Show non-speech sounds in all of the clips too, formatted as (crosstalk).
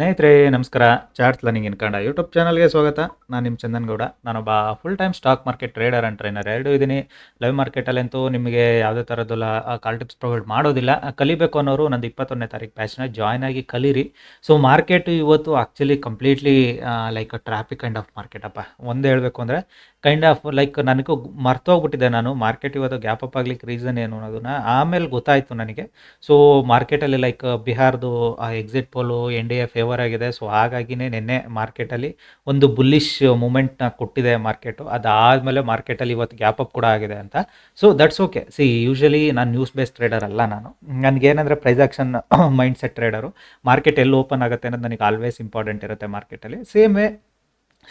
ಸ್ನೇಹಿತರೆ, ನಮಸ್ಕಾರ. Charts learning in Kannada YouTube ಚಾನಲ್ಗೆ ಸ್ವಾಗತ. ನಾನು ನಿಮ್ಮ ಚಂದನ್ ಗೌಡ ನಾನೊಬ್ಬ full time stock market trader and trainer ಎರಡೂ ಇದ್ದೀನಿ ಲೈವ್ ಮಾರ್ಕೆಟಲ್ಲಂತೂ ನಿಮಗೆ ಯಾವುದೇ ಥರದ್ದೆಲ್ಲ ಕಾಲ್ ಟಿಪ್ಸ್ ಪ್ರೊವೈಡ್ ಮಾಡೋದಿಲ್ಲ. ಕಲಿಬೇಕು ಅನ್ನೋರು ನಂದು ಇಪ್ಪತ್ತೊಂದನೇ ತಾರೀಕು ಬ್ಯಾಚ್ನ ಜಾಯ್ನ್ ಆಗಿ ಕಲೀರಿ. ಸೊ ಮಾರ್ಕೆಟ್ ಇವತ್ತು actually completely like traffic kind of market ಅಪ್ಪ. ಒಂದು ಹೇಳಬೇಕು ಅಂದರೆ ಕೈಂಡ್ ಆಫ್ ಲೈಕ್ ನನಗೂ ಮರ್ತೋಗ್ಬಿಟ್ಟಿದೆ ನಾನು. ಮಾರ್ಕೆಟ್ ಇವತ್ತು ಗ್ಯಾಪ್ ಅಪ್ ಆಗ್ಲಿಕ್ಕೆ ರೀಸನ್ ಏನು ಅನ್ನೋದನ್ನ ಆಮೇಲೆ ಗೊತ್ತಾಯಿತು ನನಗೆ. ಸೊ ಮಾರ್ಕೆಟಲ್ಲಿ like ಬಿಹಾರ್ದು exit poll N D A ಆಗಿದೆ. ಸೊ ಹಾಗಾಗಿನೇ ನಿನ್ನೆ ಮಾರ್ಕೆಟಲ್ಲಿ ಒಂದು ಬುಲ್ಲಿಶ್ ಮೂಮೆಂಟ್ನ ಕೊಟ್ಟಿದೆ ಮಾರ್ಕೆಟು ಅದಾದಮೇಲೆ ಮಾರ್ಕೆಟಲ್ಲಿ ಇವತ್ತು ಗ್ಯಾಪ್ ಅಪ್ ಕೂಡ ಆಗಿದೆ ಅಂತ. So that's okay see usually ನಾನು ನ್ಯೂಸ್ ಬೇಸ್ಡ್ ಟ್ರೇಡರ್ ಅಲ್ಲ ನಾನು. ನನಗೇನಂದರೆ price action mind set trader market ಎಲ್ಲಿ ಓಪನ್ ಆಗುತ್ತೆ ಅನ್ನೋದು ನನಗೆ ಆಲ್ವೇಸ್ ಇಂಪಾರ್ಟೆಂಟ್ ಇರುತ್ತೆ ಮಾರ್ಕೆಟಲ್ಲಿ ಸೇಮ್ ವೇ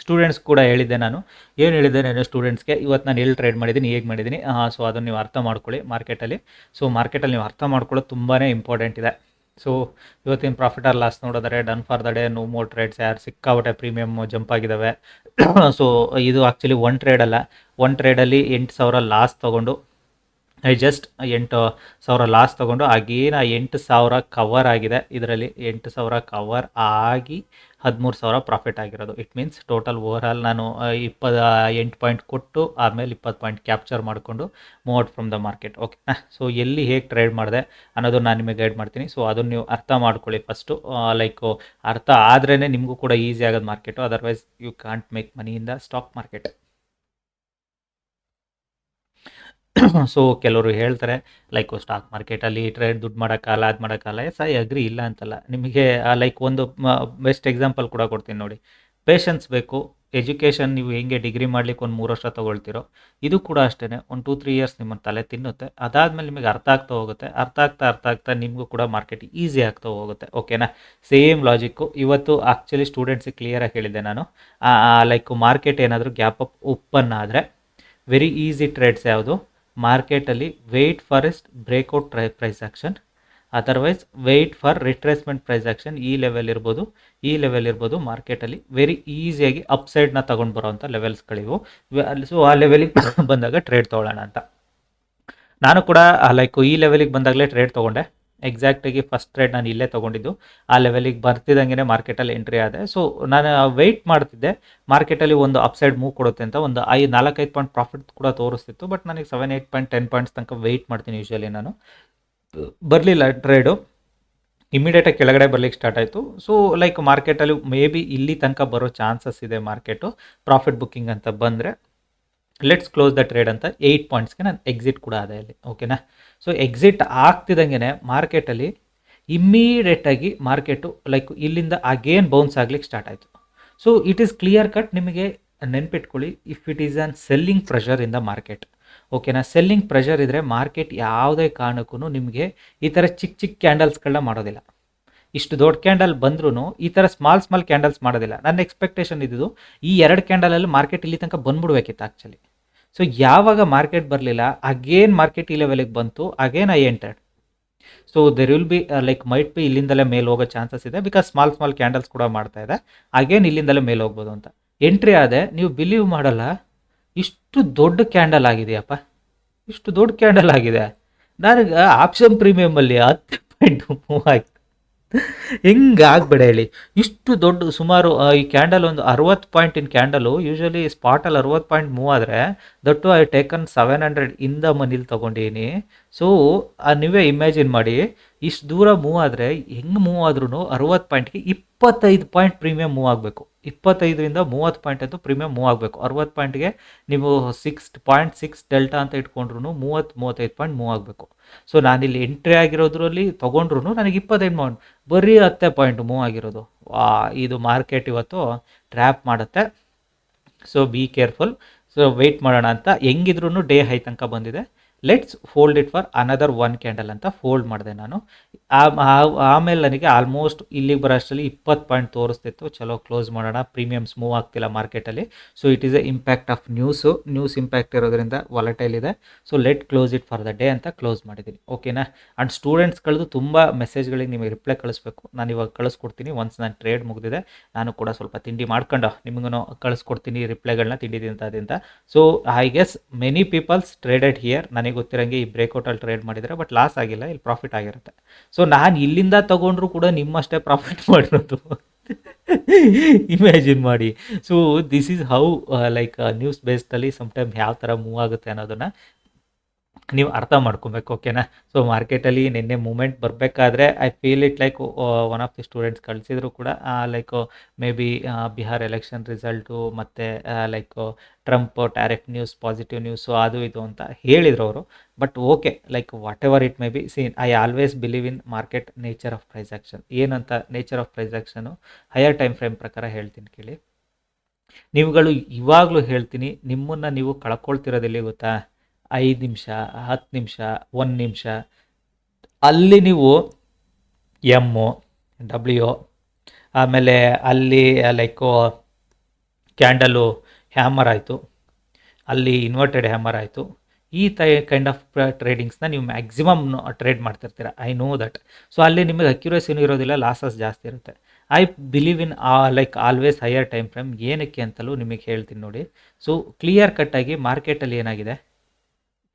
ಸ್ಟೂಡೆಂಟ್ಸ್ ಕೂಡ ಹೇಳಿದ್ದೆ ನಾನು. ಏನು ಹೇಳಿದ್ದೆ ನಾನು ಸ್ಟೂಡೆಂಟ್ಸ್ಗೆ ಇವತ್ತು ನಾನು ಎಲ್ಲಿ ಟ್ರೇಡ್ ಮಾಡಿದ್ದೀನಿ, ಹೇಗೆ ಮಾಡಿದ್ದೀನಿ? ಸೊ ಅದನ್ನು ನೀವು ಅರ್ಥ ಮಾಡ್ಕೊಳ್ಳಿ ಮಾರ್ಕೆಟಲ್ಲಿ ಸೊ ಮಾರ್ಕೆಟಲ್ಲಿ ನೀವು ಅರ್ಥ ಮಾಡ್ಕೊಳ್ಳೋದು ತುಂಬಾ ಇಂಪಾರ್ಟೆಂಟ್ ಇದೆ. ಸೊ ಇವತ್ತಿನ ಪ್ರಾಫಿಟ್ ಆರ್ ಲಾಸ್ ನೋಡಿದ್ರೆ done for the day no more trades ಯಾರು ಸಿಕ್ಕಾಬಟ್ಟೆ ಪ್ರೀಮಿಯಮ್ ಜಂಪ್ ಆಗಿದ್ದಾವೆ ಸೊ ಇದು ಆ್ಯಕ್ಚುಲಿ ಒನ್ ಟ್ರೇಡ್ ಅಲ್ಲ. ಒನ್ ಟ್ರೇಡಲ್ಲಿ ಎಂಟು ಸಾವಿರ ಲಾಸ್ ತೊಗೊಂಡು ಜಸ್ಟ್ ಎಂಟು ಸಾವಿರ ಲಾಸ್ ತೊಗೊಂಡು ಆಗೇನು ಆ ಎಂಟು ಸಾವಿರ ಕವರ್ ಆಗಿದೆ. ಇದರಲ್ಲಿ ಎಂಟು ಸಾವಿರ ಕವರ್ ಆಗಿ ಹದಿಮೂರು ಸಾವಿರ ಪ್ರಾಫಿಟ್ ಆಗಿರೋದು. It means total over all ನಾನು ಇಪ್ಪತ್ತ ಎಂಟು ಪಾಯಿಂಟ್ ಕೊಟ್ಟು ಆಮೇಲೆ ಇಪ್ಪತ್ತು ಪಾಯಿಂಟ್ ಕ್ಯಾಪ್ಚರ್ ಮಾಡಿಕೊಂಡು out from the market okay so ಎಲ್ಲಿ ಹೇಗೆ ಟ್ರೇಡ್ ಮಾಡಿದೆ ಅನ್ನೋದು ನಾನು ನಿಮಗೆ ಗೈಡ್ ಮಾಡ್ತೀನಿ. ಸೊ ಅದನ್ನು ನೀವು ಅರ್ಥ ಮಾಡ್ಕೊಳ್ಳಿ ಫಸ್ಟು ಲೈಕ್ ಅರ್ಥ ಆದ್ರೇ ನಿಮಗೂ ಕೂಡ ಈಸಿ ಆಗೋದು market otherwise you can't make money in the stock market (coughs) so ಕೆಲವರು ಹೇಳ್ತಾರೆ ಲೈಕ್ ಸ್ಟಾಕ್ ಮಾರ್ಕೆಟಲ್ಲಿ ಟ್ರೇಡ್ ದುಡ್ಡು ಮಾಡೋಕ್ಕಲ್ಲ ಅದು ಮಾಡೋಕ್ಕಲ್ಲ ಎಸ್ ಐ ಅಗ್ರಿ ಇಲ್ಲ ಅಂತಲ್ಲ. ನಿಮಗೆ ಲೈಕ್ ಒಂದು ಬೆಸ್ಟ್ ಎಕ್ಸಾಂಪಲ್ ಕೂಡ ಕೊಡ್ತೀನಿ ನೋಡಿ. ಪೇಷನ್ಸ್ ಬೇಕು. ಎಜುಕೇಷನ್ ನೀವು ಹೆಂಗೆ ಡಿಗ್ರಿ ಮಾಡ್ಲಿಕ್ಕೆ ಒಂದು ಮೂರು ವರ್ಷ ತೊಗೊಳ್ತಿರೋ, ಇದು ಕೂಡ ಅಷ್ಟೇ ಒಂದು ಟೂ ತ್ರೀ ಇಯರ್ಸ್ ನಿಮ್ಮ ತಲೆ ತಿನ್ನುತ್ತೆ. ಅದಾದಮೇಲೆ ನಿಮಗೆ ಅರ್ಥ ಆಗ್ತಾ ಹೋಗುತ್ತೆ. ಅರ್ಥ ಆಗ್ತಾ ಅರ್ಥ ಆಗ್ತಾ ನಿಮಗೂ ಕೂಡ ಮಾರ್ಕೆಟ್ ಈಸಿ ಆಗ್ತಾ ಹೋಗುತ್ತೆ. ಓಕೆನಾ ಸೇಮ್ ಲಾಜಿಕ್ಕು ಇವತ್ತು ಆ್ಯಕ್ಚುಲಿ ಸ್ಟೂಡೆಂಟ್ಸಿಗೆ ಕ್ಲಿಯರಾಗಿ ಹೇಳಿದ್ದೆ ನಾನು. ಲೈಕ್ ಮಾರ್ಕೆಟ್ ಏನಾದರೂ ಗ್ಯಾಪ್ ಅಪ್ ಓಪನ್ ಆದರೆ ವೆರಿ ಈಸಿ ಟ್ರೇಡ್ಸ್ ಯಾವುದು? ಮಾರ್ಕೆಟಲ್ಲಿ ವೆಯ್ಟ್ ಫಾರ್ ಎಸ್ಟ್ breakout try price action otherwise wait for retracement price action ಈ ಲೆವೆಲ್ ಇರ್ಬೋದು. ಈ ಲೆವೆಲ್ ಇರ್ಬೋದು ಮಾರ್ಕೆಟಲ್ಲಿ ವೆರಿ ಈಸಿಯಾಗಿ ಅಪ್ಸೈಡ್ನ ತೊಗೊಂಡು ಬರೋವಂಥ ಲೆವೆಲ್ಸ್ಗಳಿವು ಸೊ ಆ ಲೆವೆಲಿಗೆ (coughs) ಬಂದಾಗ ಟ್ರೇಡ್ ತೊಗೊಳ್ಳೋಣ ಅಂತ. ನಾನು ಕೂಡ ಲೈಕ್ ಈ ಲೆವೆಲಿಗೆ ಬಂದಾಗಲೇ ಟ್ರೇಡ್ ತೊಗೊಂಡೆ. ಎಕ್ಸಾಕ್ಟಾಗಿ ಫಸ್ಟ್ ಟ್ರೇಡ್ ನಾನು ಇಲ್ಲೇ ತೊಗೊಂಡಿದ್ದು. ಆ ಲೆವೆಲಿಗೆ ಬರ್ತಿದ್ದಂಗೆ ಮಾರ್ಕೆಟಲ್ಲಿ ಎಂಟ್ರಿ ಆದೆ. ಸೊ ನಾನು ವೆಯ್ಟ್ ಮಾಡ್ತಿದ್ದೆ. ಮಾರ್ಕೆಟಲ್ಲಿ ಒಂದು ಅಪ್ಸೈಡ್ ಮೂವ್ ಕೊಡುತ್ತೆ ಅಂತ ಒಂದು ಐ, ನಾಲ್ಕೈದು ಪಾಯಿಂಟ್ ಪ್ರಾಫಿಟ್ ಕೂಡ ತೋರಿಸ್ತಿತ್ತು. ಬಟ್ ನನಗೆ seven eight point ten points ತನಕ ವೆಯ್ಟ್ ಮಾಡ್ತೀನಿ ಯೂಶ್ವಲಿ ನಾನು. ಬರಲಿಲ್ಲ ಟ್ರೇಡು ಇಮಿಡಿಯೇಟಾಗಿ ಕೆಳಗಡೆ ಬರ್ಲಿಕ್ಕೆ ಸ್ಟಾರ್ಟ್ ಆಯಿತು. ಸೊ ಲೈಕ್ ಮಾರ್ಕೆಟಲ್ಲಿ ಮೇ ಬಿ ಇಲ್ಲಿ ತನಕ ಬರೋ ಚಾನ್ಸಸ್ ಇದೆ ಮಾರ್ಕೆಟು ಪ್ರಾಫಿಟ್ ಬುಕ್ಕಿಂಗ್ ಅಂತ ಬಂದರೆ. ಲೆಟ್ಸ್ ಕ್ಲೋಸ್ ದ ಟ್ರೇಡ್ ಅಂತ ಏಯ್ಟ್ ಪಾಯಿಂಟ್ಸ್ಗೆ ನಾನು ಎಕ್ಸಿಟ್ ಕೂಡ ಅದೇ ಇಲ್ಲಿ ಓಕೆನಾ ಸೊ ಎಕ್ಸಿಟ್ ಆಗ್ತಿದ್ದಂಗೆ ಮಾರ್ಕೆಟಲ್ಲಿ ಇಮ್ಮಿಡಿಯೇಟಾಗಿ ಮಾರ್ಕೆಟು ಲೈಕ್ ಇಲ್ಲಿಂದ ಅಗೇನ್ ಬೌನ್ಸ್ ಆಗ್ಲಿಕ್ಕೆ ಸ್ಟಾರ್ಟ್ ಆಯಿತು. So it is clear cut ನಿಮಗೆ ನೆನ್ಪಿಟ್ಕೊಳ್ಳಿ if it is on selling pressure in the market ಓಕೆನಾ ಸೆಲ್ಲಿಂಗ್ ಪ್ರೆಷರ್ ಇದ್ದರೆ ಮಾರ್ಕೆಟ್ ಯಾವುದೇ ಕಾರಣಕ್ಕೂ ನಿಮಗೆ ಈ ಥರ ಚಿಕ್ಕ ಚಿಕ್ಕ ಕ್ಯಾಂಡಲ್ಸ್ಗಳನ್ನ ಮಾಡೋದಿಲ್ಲ. ಇಷ್ಟು ದೊಡ್ಡ ಕ್ಯಾಂಡಲ್ ಬಂದ್ರೂ ಈ ಥರ ಸ್ಮಾಲ್ ಸ್ಮಾಲ್ ಕ್ಯಾಂಡಲ್ಸ್ ಮಾಡೋದಿಲ್ಲ. ನನ್ನ ಎಕ್ಸ್ಪೆಕ್ಟೇಷನ್ ಇದ್ದು ಈ ಎರಡು ಕ್ಯಾಂಡಲಲ್ಲಿ ಮಾರ್ಕೆಟ್ ಇಲ್ಲಿ ತನಕ ಬಂದ್ಬಿಡ್ಬೇಕಿತ್ತು ಆ್ಯಕ್ಚುಲಿ ಸೊ ಯಾವಾಗ ಮಾರ್ಕೆಟ್ ಬರಲಿಲ್ಲ ಅಗೇನ್ ಮಾರ್ಕೆಟ್ ಈ ಲೆವೆಲಿಗೆ ಬಂತು again I entered so there will be like might be ಇಲ್ಲಿಂದಲೇ ಮೇಲೆ ಹೋಗೋ ಚಾನ್ಸಸ್ ಇದೆ ಬಿಕಾಸ್ ಸ್ಮಾಲ್ ಸ್ಮಾಲ್ ಕ್ಯಾಂಡಲ್ಸ್ ಕೂಡ ಮಾಡ್ತಾ ಇದೆ. ಅಗೇನ್ ಇಲ್ಲಿಂದಲೇ ಮೇಲೆ ಹೋಗ್ಬೋದು ಅಂತ. ಎಂಟ್ರಿ ಆದೆ, ನೀವು ಬಿಲೀವ್ ಮಾಡಲ್ಲ, ಇಷ್ಟು ದೊಡ್ಡ ಕ್ಯಾಂಡಲ್ ಆಗಿದೆಯಪ್ಪ. ಇಷ್ಟು ದೊಡ್ಡ ಕ್ಯಾಂಡಲ್ ಆಗಿದೆ. ನನಗೆ ಆಪ್ಷನ್ ಪ್ರೀಮಿಯಮಲ್ಲಿ ಹತ್ತು ಪಾಯಿಂಟ್ ಮೂವ್ ಆಯ್ತು. ಹೆಂಗೆ ಆಗ್ಬೇಡ ಹೇಳಿ. ಇಷ್ಟು ದೊಡ್ಡ, ಸುಮಾರು ಈ ಕ್ಯಾಂಡಲ್ ಒಂದು ಅರವತ್ತು ಪಾಯಿಂಟ್ ಇನ್ ಕ್ಯಾಂಡಲು ಯೂಶ್ವಲಿ ಸ್ಪಾಟಲ್ಲಿ ಅರವತ್ತು ಪಾಯಿಂಟ್ ಮೂವ್ ಆದರೆ that I taken seven hundred ಇಂದ ಮನೇಲಿ ತೊಗೊಂಡೀನಿ. ಸೊ ನೀವೇ ಇಮ್ಯಾಜಿನ್ ಮಾಡಿ, ಇಷ್ಟು ದೂರ ಮೂವ್ ಆದರೆ ಹೆಂಗೆ ಮೂವ್ ಆದ್ರೂ ಅರವತ್ತು ಪಾಯಿಂಟ್ಗೆ ಇಪ್ಪತ್ತೈದು ಪಾಯಿಂಟ್ ಪ್ರೀಮಿಯಮ್ ಮೂವ್ ಆಗಬೇಕು. ಇಪ್ಪತ್ತೈದರಿಂದ ಮೂವತ್ತು ಪಾಯಿಂಟ್ ಅಂತೂ ಪ್ರೀಮಿಯಮ್ ಮೂವ್ ಆಗಬೇಕು. ಅರವತ್ತು ಪಾಯಿಂಟ್ಗೆ ನೀವು ಸಿಕ್ಸ್ ಪಾಯಿಂಟ್ ಸಿಕ್ಸ್ ಡೆಲ್ಟಾ ಅಂತ ಇಟ್ಕೊಂಡ್ರು ಮೂವತ್ತು, ಮೂವತ್ತೈದು ಪಾಯಿಂಟ್ ಮೂವ್ ಆಗಬೇಕು. ಸೊ ನಾನಿಲ್ಲಿ ಎಂಟ್ರಿ ಆಗಿರೋದ್ರಲ್ಲಿ ತೊಗೊಂಡ್ರು ನನಗೆ ಇಪ್ಪತ್ತೈದು ಪಾಯಿಂಟ್ ಬರೀ ಹತ್ತೆ ಪಾಯಿಂಟ್ ಮೂವ್ ಆಗಿರೋದು. ಇದು ಮಾರ್ಕೆಟ್ ಇವತ್ತು ಟ್ರ್ಯಾಪ್ ಮಾಡುತ್ತೆ. So be careful so wait ಮಾಡೋಣ ಅಂತ. ಹೆಂಗಿದ್ರು ಡೇ ಹೈ ತನಕ ಬಂದಿದೆ. Let's fold it for another one candle ಅಂತ ಫೋಲ್ಡ್ ಮಾಡಿದೆ ನಾನು. ಆಮೇಲೆ ನನಗೆ ಆಲ್ಮೋಸ್ಟ್ ಇಲ್ಲಿಗೆ ಬರೋ ಅಷ್ಟರಲ್ಲಿ ಇಪ್ಪತ್ತು ಪಾಯಿಂಟ್ ತೋರಿಸ್ತಿತ್ತು. ಚಲೋ ಕ್ಲೋಸ್ ಮಾಡೋಣ. ಪ್ರೀಮಿಯಮ್ಸ್ ಮೂವ್ ಆಗ್ತಿಲ್ಲ ಮಾರ್ಕೆಟಲ್ಲಿ so it is a impact of news news impact ಇರೋದ್ರಿಂದ ವಾಲಟೈಲ್ ಇದೆ. So let close it for the day ಅಂತ ಕ್ಲೋಸ್ ಮಾಡಿದ್ದೀನಿ. ಓಕೆನಾ ಆ್ಯಂಡ್ ಸ್ಟೂಡೆಂಟ್ಸ್ಗಳದ್ದು ತುಂಬ ಮೆಸೇಜ್ಗಳಿಗೆ ನಿಮಗೆ ರಿಪ್ಲೈ ಕಳಿಸ್ಬೇಕು. ನಾನು ಇವಾಗ ಕಳಿಸ್ಕೊಡ್ತೀನಿ. ಒನ್ಸ್ ನಾನು ಟ್ರೇಡ್ ಮುಗಿದಿದೆ, ನಾನು ಕೂಡ ಸ್ವಲ್ಪ ತಿಂಡಿ ಮಾಡ್ಕೊಂಡು ನಿಮಗೂ ಕಳಿಸ್ಕೊಡ್ತೀನಿ ರಿಪ್ಲೈಗಳನ್ನ ತಿಂಡಿ ತಿಂತದಿಂದ so I guess many peoples traded here ನನಗೆ ಗೊತ್ತಿರಂಗೆ ಈ ಬ್ರೇಕ್ಔಟಲ್ಲಿ ಟ್ರೇಡ್ ಮಾಡಿದರೆ ಬಟ್ ಲಾಸ್ ಆಗಿಲ್ಲ, ಇಲ್ಲಿ ಪ್ರಾಫಿಟ್ ಆಗಿರುತ್ತೆ. ಸೊ ನಾನು ಇಲ್ಲಿಂದ ತಗೊಂಡ್ರು ಕೂಡ ನಿಮ್ಮಷ್ಟೇ ಪ್ರಾಫಿಟ್ (laughs) ಮಾಡಿರೋದು. ಇಮ್ಯಾಜಿನ್ ಮಾಡಿ. So this is how like news ಬೇಸ್ಡಲ್ಲಿ sometime ಯಾವ ಥರ ಮೂವ್ ಆಗುತ್ತೆ ಅನ್ನೋದನ್ನು ನೀವು ಅರ್ಥ ಮಾಡ್ಕೊಬೇಕು ಓಕೆನಾ ಸೊ ಮಾರ್ಕೆಟಲ್ಲಿ ನಿನ್ನೆ ಮೂಮೆಂಟ್ ಬರಬೇಕಾದ್ರೆ I feel it like one of the students ಕಳಿಸಿದ್ರು ಕೂಡ like maybe Bihar election result ಮತ್ತು like Trump tariff news positive news ಅದು ಇದು ಅಂತ ಹೇಳಿದ್ರು ಅವರು. But okay like whatever it may be seen I always believe in market nature of price action ಏನಂತ nature of price action higher time frame ಪ್ರಕಾರ ಹೇಳ್ತೀನಿ ಕೇಳಿ. ನೀವುಗಳು ಇವಾಗಲೂ ಹೇಳ್ತೀನಿ, ನಿಮ್ಮನ್ನು ನೀವು ಕಳ್ಕೊಳ್ತಿರೋದಿಲ್ಲ ಗೊತ್ತಾ? ಐದು ನಿಮಿಷ, ಹತ್ತು ನಿಮಿಷ, ಒಂದು ನಿಮಿಷ. ಅಲ್ಲಿ ನೀವು ಎಮ್ಮು ಡಬ್ಲ್ಯೂ ಆಮೇಲೆ ಅಲ್ಲಿ ಲೈಕ್ ಕ್ಯಾಂಡಲು ಹ್ಯಾಮರ್ ಆಯಿತು. ಅಲ್ಲಿ ಇನ್ವರ್ಟೆಡ್ ಹ್ಯಾಮರ್ ಆಯಿತು. ಈ ತೈ ಕೈಂಡ್ ಆಫ್ ಟ್ರೇಡಿಂಗ್ಸ್ನ ನೀವು ಮ್ಯಾಕ್ಸಿಮಮ್ ಟ್ರೇಡ್ ಮಾಡ್ತಿರ್ತೀರ. ಐ ನೋ ದಟ್ ಸೊ ಅಲ್ಲಿ ನಿಮಗೆ ಅಕ್ಯುರೇಸಿನೂ ಇರೋದಿಲ್ಲ ಲಾಸಸ್ ಜಾಸ್ತಿ ಇರುತ್ತೆ. ಐ ಬಿಲೀವ್ ಇನ್ ಆ like always higher time frame ಏನಕ್ಕೆ ಅಂತಲೂ ನಿಮಗೆ ಹೇಳ್ತೀನಿ ನೋಡಿ. ಸೊ ಕ್ಲಿಯರ್ ಕಟ್ಟಾಗಿ ಮಾರ್ಕೆಟಲ್ಲಿ ಏನಾಗಿದೆ?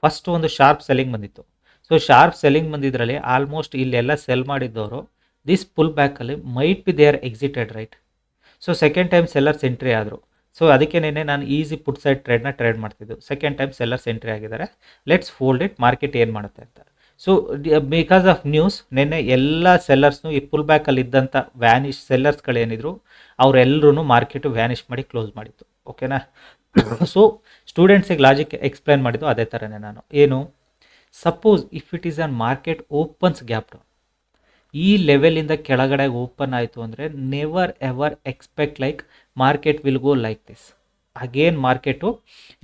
ಫಸ್ಟ್ ಒಂದು ಶಾರ್ಪ್ ಸೆಲ್ಲಿಂಗ್ ಬಂದಿತ್ತು. ಸೊ ಶಾರ್ಪ್ ಸೆಲ್ಲಿಂಗ್ ಬಂದಿದ್ರಲ್ಲಿ ಆಲ್ಮೋಸ್ಟ್ ಇಲ್ಲೆಲ್ಲ ಸೆಲ್ ಮಾಡಿದ್ದವರು this pull ಬ್ಯಾಕಲ್ಲಿ might be they are excited right so second time sellers entry ಆದರು. ಸೊ ಅದಕ್ಕೆ ನಿನ್ನೆ ನಾನು ಈಸಿ ಪುಟ್ ಸೈಡ್ ಟ್ರೇಡ್ನ ಟ್ರೇಡ್ ಮಾಡ್ತಿದ್ದು. ಸೆಕೆಂಡ್ ಟೈಮ್ ಸೆಲ್ಲರ್ಸ್ ಎಂಟ್ರಿ ಆಗಿದ್ದಾರೆ. ಲೆಟ್ಸ್ ಫೋಲ್ಡ್ ಇಟ್ ಮಾರ್ಕೆಟ್ ಏನು ಮಾಡುತ್ತೆ ಅಂತ. ಸೊ ಬಿಕಾಸ್ ಆಫ್ ನ್ಯೂಸ್ ನಿನ್ನೆ ಎಲ್ಲ ಸೆಲ್ಲರ್ಸ್ನು ಈ ಪುಲ್ ಬ್ಯಾಕಲ್ಲಿ ಇದ್ದಂಥ ವ್ಯಾನಿಶ್ ಸೆಲ್ಲರ್ಸ್ಗಳೇನಿದ್ರು ಅವರೆಲ್ಲರೂ ಮಾರ್ಕೆಟು ವ್ಯಾನಿಷ್ ಮಾಡಿ ಕ್ಲೋಸ್ ಮಾಡಿತ್ತು. ಓಕೆನಾ ಸೊ ಸ್ಟೂಡೆಂಟ್ಸಿಗೆ ಲಾಜಿಕ್ ಎಕ್ಸ್ಪ್ಲೈನ್ ಮಾಡಿದ್ದು ಅದೇ ಥರನೇ ನಾನು. ಏನು? Suppose if it is on market opens gap down ಈ ಲೆವೆಲಿಂದ ಕೆಳಗಡೆ ಓಪನ್ ಆಯಿತು ಅಂದರೆ never ever expect like market will go like this again market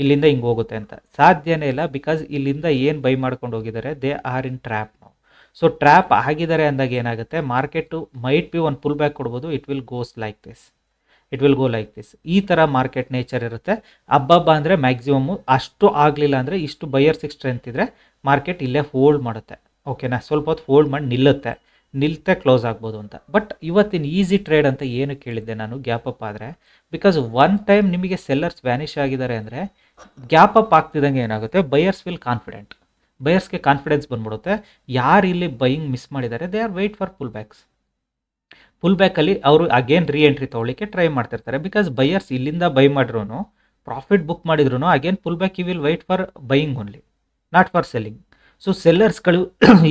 ಇಲ್ಲಿಂದ ಹಿಂಗೆ ಹೋಗುತ್ತೆ ಅಂತ. ಸಾಧ್ಯನೇ ಇಲ್ಲ ಬಿಕಾಸ್ ಇಲ್ಲಿಂದ ಏನು ಬೈ ಮಾಡ್ಕೊಂಡು ಹೋಗಿದ್ದಾರೆ? ದೇ ಆರ್ ಇನ್ ಟ್ರ್ಯಾಪ್ ನಾವು ಸೊ ಟ್ರ್ಯಾಪ್ ಆಗಿದ್ದಾರೆ ಅಂದಾಗ ಏನಾಗುತ್ತೆ? ಮಾರ್ಕೆಟು ಮೈಟ್ ಬಿ ಒಂದು ಪುಲ್ ಬ್ಯಾಕ್ ಕೊಡ್ಬೋದು. It will goes like this it will go like this ಈ ಥರ ಮಾರ್ಕೆಟ್ ನೇಚರ್ ಇರುತ್ತೆ. ಹಬ್ಬಬ್ಬ ಅಂದರೆ ಮ್ಯಾಕ್ಸಿಮಮ್ಮು ಅಷ್ಟು ಆಗಲಿಲ್ಲ ಅಂದರೆ ಇಷ್ಟು ಬೈಯರ್ಸಿಗೆ ಸ್ಟ್ರೆಂತ್ ಇದ್ದರೆ ಮಾರ್ಕೆಟ್ ಇಲ್ಲೇ ಹೋಲ್ಡ್ ಮಾಡುತ್ತೆ. ಓಕೆನಾ ಸ್ವಲ್ಪ ಹೊತ್ತು ಹೋಲ್ಡ್ ಮಾಡಿ ನಿಲ್ಲುತ್ತೆ. ನಿಲ್ತೆ ಕ್ಲೋಸ್ ಆಗ್ಬೋದು ಅಂತ. ಬಟ್ ಇವತ್ತಿನ ಈಸಿ ಟ್ರೇಡ್ ಅಂತ ಏನು ಕೇಳಿದ್ದೆ ನಾನು? ಗ್ಯಾಪ್ ಅಪ್ ಆದರೆ. ಬಿಕಾಸ್ ಒನ್ ಟೈಮ್ ನಿಮಗೆ ಸೆಲ್ಲರ್ಸ್ ವ್ಯಾನಿಷ್ ಆಗಿದ್ದಾರೆ ಅಂದರೆ ಗ್ಯಾಪ್ ಅಪ್ ಆಗ್ತಿದ್ದಂಗೆ ಏನಾಗುತ್ತೆ? ಬೈಯರ್ಸ್ ವಿಲ್ ಕಾನ್ಫಿಡೆಂಟ್ ಬಯರ್ಸ್ಗೆ ಕಾನ್ಫಿಡೆನ್ಸ್ ಬಂದ್ಬಿಡುತ್ತೆ. ಯಾರು ಇಲ್ಲಿ ಬೈಯಿಂಗ್ ಮಿಸ್ ಮಾಡಿದ್ದಾರೆ? They are wait for pull backs pull ಬ್ಯಾಕಲ್ಲಿ ಅವರು ಅಗೇನ್ ರೀ ಎಂಟ್ರಿ ತೊಗೊಳ್ಳಿಕ್ಕೆ ಟ್ರೈ ಮಾಡ್ತಿರ್ತಾರೆ. ಬಿಕಾಸ್ ಬೈಯರ್ಸ್ ಇಲ್ಲಿಂದ ಬೈ ಮಾಡಿರೋನು ಪ್ರಾಫಿಟ್ ಬುಕ್ ಮಾಡಿದ್ರು again pull back you will wait for buying only not for selling so ಸೆಲ್ಲರ್ಸ್ಗಳು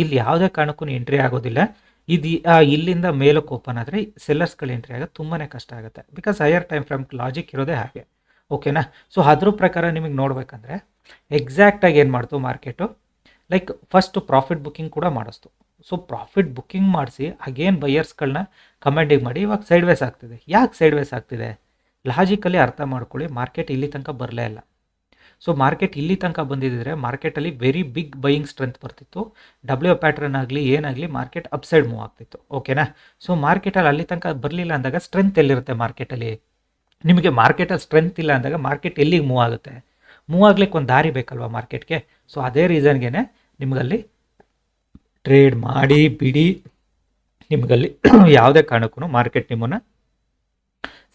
ಇಲ್ಲಿ ಯಾವುದೇ ಕಾರಣಕ್ಕೂ ಎಂಟ್ರಿ ಆಗೋದಿಲ್ಲ. ಇದು ಇಲ್ಲಿಂದ ಮೇಲಕ್ಕೆ ಓಪನ್ ಆದರೆ ಸೆಲ್ಲರ್ಸ್ಗಳು ಎಂಟ್ರಿ ಆಗೋದು ತುಂಬಾ ಕಷ್ಟ ಆಗುತ್ತೆ. Because higher time frame logic ಇರೋದೇ ಹಾಗೆ. ಓಕೆನಾ ಸೊ ಅದ್ರ ಪ್ರಕಾರ ನಿಮಗೆ ನೋಡಬೇಕಂದ್ರೆ ಎಕ್ಸಾಕ್ಟಾಗಿ ಏನು ಮಾಡ್ತು market like first profit booking ಕೂಡ ಮಾಡಿಸ್ತು. ಸೊ ಪ್ರಾಫಿಟ್ ಬುಕ್ಕಿಂಗ್ ಮಾಡಿಸಿ ಅಗೇನ್ ಬೈಯರ್ಸ್ಗಳನ್ನ ಕಮೆಂಡಿಂಗ್ ಮಾಡಿ, ಇವಾಗ ಸೈಡ್ ವೇಸ್ ಆಗ್ತಿದೆ. ಯಾಕೆ ಸೈಡ್ ವೇಸ್ ಆಗ್ತಿದೆ? ಲಾಜಿಕಲಿ ಅರ್ಥ ಮಾಡ್ಕೊಳ್ಳಿ ಮಾರ್ಕೆಟ್ ಇಲ್ಲಿ ತನಕ ಬರಲೇ ಇಲ್ಲ. ಸೊ ಮಾರ್ಕೆಟ್ ಇಲ್ಲಿ ತನಕ ಬಂದಿದ್ದರೆ ಮಾರ್ಕೆಟಲ್ಲಿ ವೆರಿ ಬಿಗ್ ಬೈಯಿಂಗ್ ಸ್ಟ್ರೆಂತ್ ಬರ್ತಿತ್ತು. ಡಬ್ಲ್ಯೂ ಪ್ಯಾಟ್ರನ್ ಆಗಲಿ ಏನಾಗಲಿ ಮಾರ್ಕೆಟ್ ಅಪ್ಸೈಡ್ ಮೂವ್ ಆಗ್ತಿತ್ತು. ಓಕೆನಾ ಸೊ ಮಾರ್ಕೆಟಲ್ಲಿ ಅಲ್ಲಿ ತನಕ ಬರಲಿಲ್ಲ ಅಂದಾಗ ಸ್ಟ್ರೆಂತ್ ಎಲ್ಲಿರುತ್ತೆ ಮಾರ್ಕೆಟಲ್ಲಿ ನಿಮಗೆ ಮಾರ್ಕೆಟಲ್ಲಿ ಸ್ಟ್ರೆಂತ್ ಇಲ್ಲ ಅಂದಾಗ ಮಾರ್ಕೆಟ್ ಎಲ್ಲಿಗೆ ಮೂವ್ ಆಗುತ್ತೆ? ಮೂವ್ ಆಗ್ಲಿಕ್ಕೆ ಒಂದು ದಾರಿ ಬೇಕಲ್ವಾ ಮಾರ್ಕೆಟ್ಗೆ ಸೊ ಅದೇ ರೀಸನ್ಗೆ ನಿಮಗಲ್ಲಿ ಟ್ರೇಡ್ ಮಾಡಿ, ಬಿಡಿ, ನಿಮಗಲ್ಲಿ (clears throat) ಯಾವುದೇ ಕಾರಣಕ್ಕೂ ಮಾರ್ಕೆಟ್ ನಿಮ್ಮನ್ನು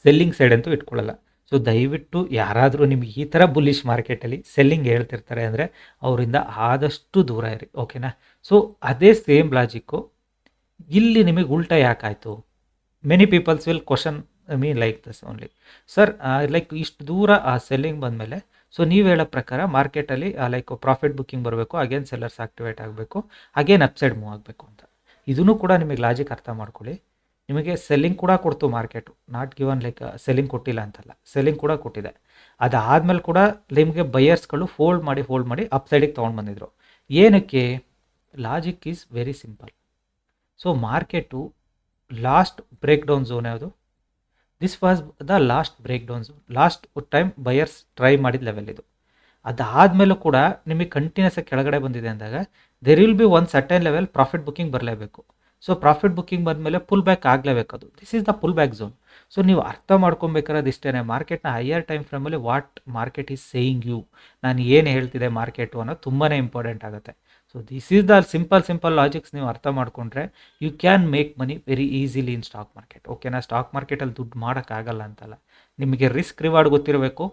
ಸೆಲ್ಲಿಂಗ್ ಸೈಡ್ ಅಂತೂ ಇಟ್ಕೊಳ್ಳಲ್ಲ. ಸೊ ದಯವಿಟ್ಟು ಯಾರಾದರೂ ನಿಮ್ಗೆ ಈ ಥರ ಬುಲಿಶ್ ಮಾರ್ಕೆಟಲ್ಲಿ ಸೆಲ್ಲಿಂಗ್ ಹೇಳ್ತಿರ್ತಾರೆ ಅಂದರೆ ಅವರಿಂದ ಆದಷ್ಟು ದೂರ ಇರಿ ಓಕೆನಾ ಸೊ ಅದೇ ಸೇಮ್ ಲಾಜಿಕ್ಕು ಇಲ್ಲಿ ನಿಮಗೆ ಉಲ್ಟಾ ಯಾಕಾಯಿತು many peoples will question mean like this only sir like ಇಷ್ಟು ದೂರ ಆ ಸೆಲ್ಲಿಂಗ್ ಬಂದಮೇಲೆ ಸೊ ನೀವು ಹೇಳೋ ಪ್ರಕಾರ ಮಾರ್ಕೆಟಲ್ಲಿ ಲೈಕ್ ಪ್ರಾಫಿಟ್ ಬುಕ್ಕಿಂಗ್ ಬರಬೇಕು ಅಗೇನ್ ಸೆಲ್ಲರ್ಸ್ ಆಕ್ಟಿವೇಟ್ ಆಗಬೇಕು ಅಗೇನ್ ಅಪ್ಸೈಡ್ ಮೂವ್ ಆಗಬೇಕು ಅಂತ. ಇದನ್ನು ಕೂಡ ನಿಮಗೆ ಲಾಜಿಕ್ ಅರ್ಥ ಮಾಡ್ಕೊಳ್ಳಿ. ನಿಮಗೆ ಸೆಲ್ಲಿಂಗ್ ಕೂಡ ಕೊಡ್ತು market not given like selling ಕೊಟ್ಟಿಲ್ಲ ಅಂತಲ್ಲ. ಸೆಲ್ಲಿಂಗ್ ಕೂಡ ಕೊಟ್ಟಿದೆ. ಅದಾದಮೇಲೆ ಕೂಡ ನಿಮಗೆ ಬಯರ್ಸ್ಗಳು ಫೋಲ್ಡ್ ಮಾಡಿ ಫೋಲ್ಡ್ ಮಾಡಿ ಅಪ್ಸೈಡಿಗೆ ತೊಗೊಂಡು ಬಂದಿದ್ರು. ಏನಕ್ಕೆ? Logic is very simple so market last break down zone ಯಾವುದು? This was the last break down zone last time buyers try ಮಾಡಿದ ಲೆವೆಲ್ ಇದು. ಅದಾದಮೇಲೂ ಕೂಡ ನಿಮಗೆ ಕಂಟಿನ್ಯೂಸ್ ಆಗಿ ಕೆಳಗಡೆ ಬಂದಿದೆ ಅಂದಾಗ there will be one certain level profit booking ಬರಲೇಬೇಕು. ಸೊ ಪ್ರಾಫಿಟ್ ಬುಕ್ಕಿಂಗ್ ಬಂದಮೇಲೆ ಪುಲ್ ಬ್ಯಾಕ್ ಆಗಲೇಬೇಕು ಅದು. This is the pull back zone so ನೀವು ಅರ್ಥ ಮಾಡ್ಕೊಬೇಕಾದ್ರೆ ಇಷ್ಟೇ ಮಾರ್ಕೆಟ್ನ higher time ಫ್ರೇಮಲ್ಲಿ what market is saying you ನಾನು ಏನು ಹೇಳ್ತಿದೆ ಮಾರ್ಕೆಟು ಅನ್ನೋದು ತುಂಬಾ ಇಂಪಾರ್ಟೆಂಟ್ ಆಗುತ್ತೆ. So this is the simple simple logics ನೀವು ಅರ್ಥ ಮಾಡಿಕೊಂಡ್ರೆ you can make money very easily in stock market ಓಕೆನಾ ಸ್ಟಾಕ್ ಮಾರ್ಕೆಟಲ್ಲಿ ದುಡ್ಡು ಮಾಡೋಕ್ಕಾಗಲ್ಲ ಅಂತಲ್ಲ. ನಿಮಗೆ ರಿಸ್ಕ್ ರಿವಾರ್ಡ್ ಗೊತ್ತಿರಬೇಕು.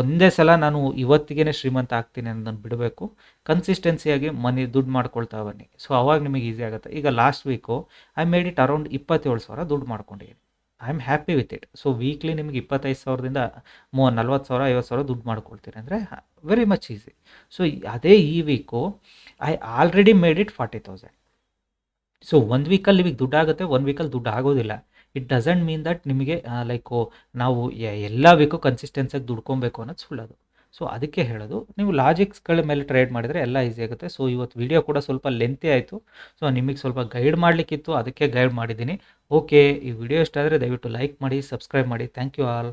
ಒಂದೇ ಸಲ ನಾನು ಇವತ್ತಿಗೆ ಶ್ರೀಮಂತ ಆಗ್ತೀನಿ ಅನ್ನೋದನ್ನು ಬಿಡಬೇಕು. ಕನ್ಸಿಸ್ಟೆನ್ಸಿಯಾಗಿ ಮನಿ ದುಡ್ಡು ಮಾಡ್ಕೊಳ್ತಾ ಬನ್ನಿ. ಸೊ ಅವಾಗ ನಿಮಗೆ ಈಸಿ ಆಗುತ್ತೆ. ಈಗ last week I made it around ಇಪ್ಪತ್ತೇಳು ಸಾವಿರ ದುಡ್ಡು ಮಾಡ್ಕೊಂಡಿದ್ದೀನಿ. I am happy with it so weekly ನಿಮಗೆ ಇಪ್ಪತ್ತೈದು ಸಾವಿರದಿಂದ ಮೂ, ನಲ್ವತ್ತು ಸಾವಿರ, ಐವತ್ತು ಸಾವಿರ ದುಡ್ಡು ಮಾಡ್ಕೊಳ್ತೀರಿ ಅಂದರೆ ವೆರಿ ಮಚ್ ಈಸಿ ಸೊ ಅದೇ ಈ week I already made it forty thousand so ಒಂದು ವೀಕಲ್ಲಿ ನಿಮಗೆ ದುಡ್ಡು ಆಗುತ್ತೆ ಒಂದು ವೀಕಲ್ಲಿ ದುಡ್ಡು ಆಗೋದಿಲ್ಲ. ಇಟ್ ಡಸಂಟ್ ಮೀನ್ ದಟ್ ನಿಮಗೆ ಲೈಕು ನಾವು ಎಲ್ಲ ವೀಕು ಕನ್ಸಿಸ್ಟೆನ್ಸಾಗಿ ದುಡ್ಕೊಬೇಕು ಅನ್ನೋದು ಸುಳ್ಳದು. ಸೊ ಅದಕ್ಕೆ ಹೇಳೋದು, ನೀವು ಲಾಜಿಕ್ಸ್ಗಳ ಮೇಲೆ ಟ್ರೇಡ್ ಮಾಡಿದರೆ ಎಲ್ಲ ಈಸಿ ಆಗುತ್ತೆ. ಸೊ ಇವತ್ತು ವಿಡಿಯೋ ಕೂಡ ಸ್ವಲ್ಪ ಲೆಂತಿ ಆಯಿತು. ಸೊ ನಿಮಗೆ ಸ್ವಲ್ಪ ಗೈಡ್ ಮಾಡಲಿಕ್ಕಿತ್ತು, ಅದಕ್ಕೆ ಗೈಡ್ ಮಾಡಿದ್ದೀನಿ. ಓಕೆ ಈ ವಿಡಿಯೋ ಇಷ್ಟ ಆದರೆ ದಯವಿಟ್ಟು ಲೈಕ್ ಮಾಡಿ ಸಬ್ಸ್ಕ್ರೈಬ್ ಮಾಡಿ. Thank you all